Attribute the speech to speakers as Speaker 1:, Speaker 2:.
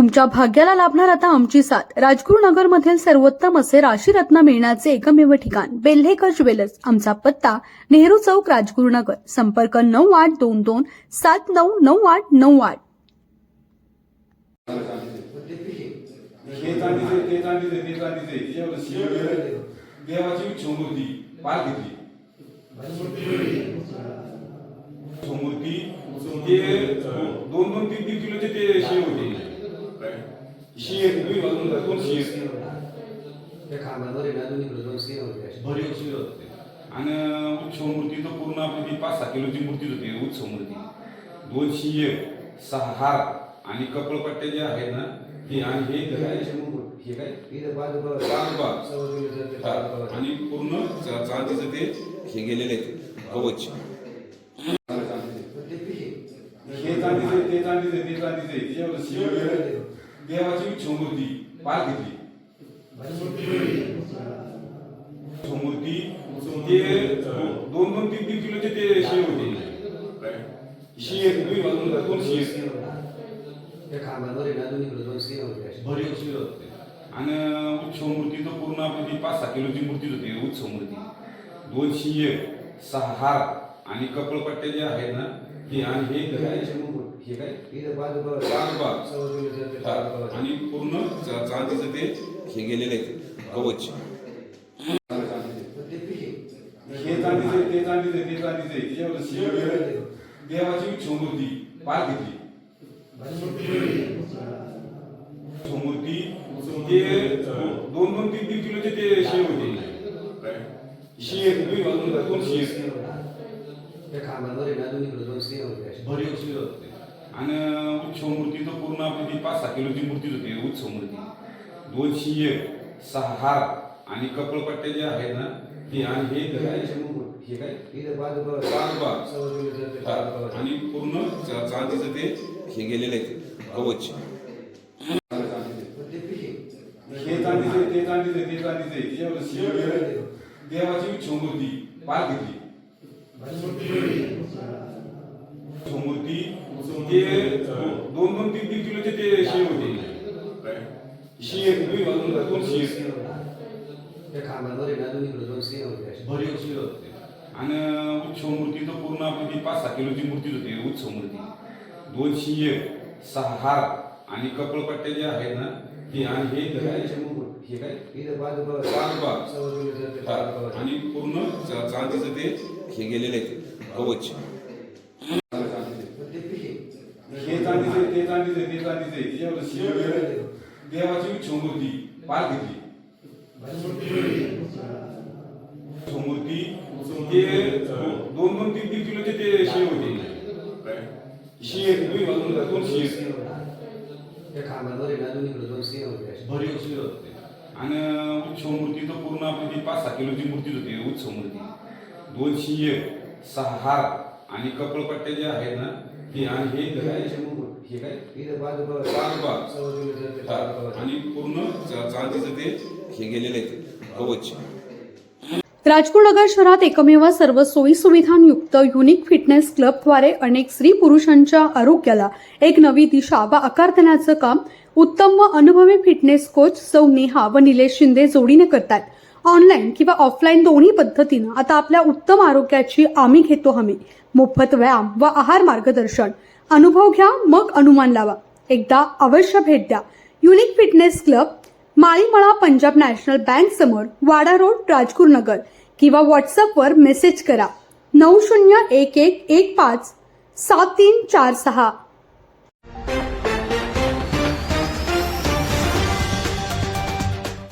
Speaker 1: तुमच्या भाग्याला लाभणार आता आमची साथ. राजगुरुनगर मधील सर्वोत्तम असे राशीरत्न मिळण्याचे एकमेव ठिकाण बेल्हेकर ज्वेलर्स. आमचा पत्ता नेहरू चौक राजगुरुनगर संपर्क नऊ आठ दोन दोन सात नऊ नऊ आठ नऊ आठ.
Speaker 2: दोन दोन तीन तीन किलोचे ते शेव होते. 시에 दोन्ही बाजूला दोन शिर
Speaker 3: त्या खांबावर आहे ना दोन्हीकडे दोन स्त्रिया
Speaker 2: भरीव शिर होते आणि उत्सव मूर्ती तर पूर्ण आपली ती पाच सहा किलोची मूर्तीच होती उत्सव मूर्ती दोन शिये सहा हार आणि कपडपट्टे जे आहे ना ते आणि हे
Speaker 3: हे
Speaker 2: काय
Speaker 3: हे काय इथं बाजूला
Speaker 2: बाजूला.
Speaker 3: सव्वा किलोचं ते बाजूला.
Speaker 2: आणि पूर्ण चा- चांदीचं ते हे गेलेले आहेत कवच
Speaker 3: ते पिशे.
Speaker 2: हे चांदीचे ते चांदीचे ते चांदीचे तिच्यावर देवाची छमूर्ती पाल घेतली. छमूर्ती ते दोन दोन तीन तीन किलोचे ते शिव होते. शिर दोन्ही बाजूला दोन शिर
Speaker 3: त्या खांबावर दोन्हीकडे दोन होत्या अशा.
Speaker 2: भरीव शिर होते. आणि उत्सव मूर्ती तर पूर्ण आपली पाच सहा किलोची मूर्तीच होती उत्सव मूर्ती दोन शिये सहा हार आणि कपडपट्टे जे आहेत ना ते आणि हे
Speaker 3: हे
Speaker 2: काय. आणि पूर्ण चा- चांदीचं ते हे गेलेले आहेत कवच. हे चांदीचे ते चांदीचे ते चांदीचे देवाची छमूर्ती. पाल घेतली. छमूर्ती ते दोन दोन तीन तीन किलोचे ते शिव होते. शिर दोन्ही बाजूला दोन शिर
Speaker 3: आहे.
Speaker 2: भरीव शिर होते. आणि उत्सव मूर्ती तर पूर्ण आपली ती पाच सहा किलोची मूर्तीच होती उत्सव मूर्ती. दोन शिये सहा हार आणि कपडपट्टे जे आहेत ना ते आणि हे काय. आणि पूर्ण चांदीचं ते हे गेलेले आहेत कवच. हे चांदीचे ते चांदीचे ते चांदीचे देवाची छमूर्ती पाल घेतली छमूर्ती ते दोन दोन तीन तीन किलोचे ते शिव होते. बाजूला दोन शिर
Speaker 3: त्या खांबावर दोन्हीकडे दोन होत्या अशा.
Speaker 2: भरीव होते. आणि उत्सव मूर्ती तर पूर्ण आपली पाच सहा किलोची मूर्तीच होती उत्सव मूर्ती. दोन शिये सहा हार आणि कपडपट्टे जे आहेत ना ते आणि हे
Speaker 3: हे
Speaker 2: काय. आणि पूर्ण चांदीचं ते हे गेलेले आहेत कवच
Speaker 3: ते पिशे.
Speaker 2: हे चांदीचे चांदीचे ते चांदीचे तिच्यावर शिवलिंग देवाची छमूर्ती पाल घेतली. छमूर्ती ते दोन दोन तीन तीन किलोचे ते शिव होते. शिर दोन्ही बाजूला दोन शिर
Speaker 3: त्या खांबावर आहे ना दोन.
Speaker 2: भरीव शिर होते. आणि उत्सव मूर्ती तर पूर्ण आपली ती पाच सहा किलोची मूर्तीच होती उत्सव मूर्ती दोन शिये सहा हार आणि कपडपट्टे जे आहेत ना ते आणि हे
Speaker 3: हे.
Speaker 2: काय. आणि पूर्ण चांदीचं ते हे गेलेले आहेत कवच
Speaker 1: राजगुरुनगर शहरात एकमेव सर्व सोयी सुविधांयुक्त युनिक फिटनेस क्लबद्वारे अनेक स्त्री पुरुषांच्या आरोग्याला एक नवी दिशा व आकार देण्याचं काम उत्तम व अनुभवी फिटनेस कोच सौ नेहा व निलेश शिंदे जोडीने करतात. ऑनलाईन किंवा ऑफलाईन दोन्ही पद्धतीनं आता आपल्या उत्तम आरोग्याची आम्ही घेतो हमी. मोफत व्यायाम व आहार मार्गदर्शन. अनुभव घ्या मग अनुमान लावा. एकदा अवश्य भेट द्या. Unique fitness club Malimala Punjab National Bank समोर वाडा रोड राजगुरुनगर किंवा व्हॉट्सअपवर मेसेज करा. नऊ शून्य एक एक एक पाच सात तीन चार सहा.